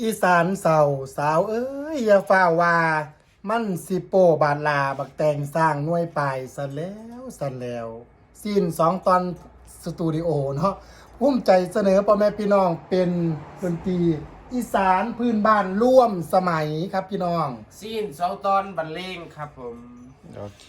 อีสานเศร้าสาวเอ้ยอย่าฟ้าว่ามันสิโปบาดลาบักแตงสร้างหน่วยปลายซะแล้วซะแล้วซีนสองตอนสตูดิโอเนาะภูมิใจเสนอพ่อแม่พี่น้องเป็นดนตรีอีสานพื้นบ้านร่วมสมัยครับพี่น้อง ซีนสองตอนบรรเลงครับผม โอเค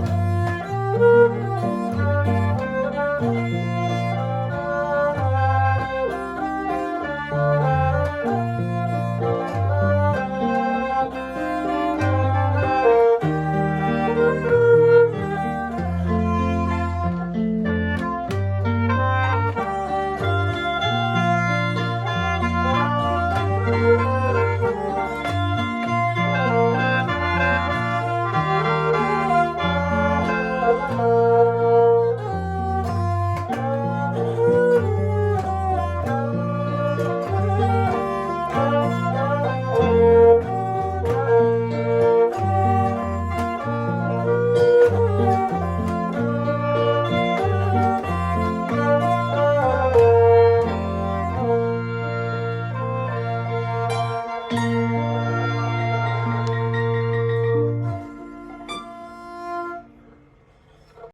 Bye.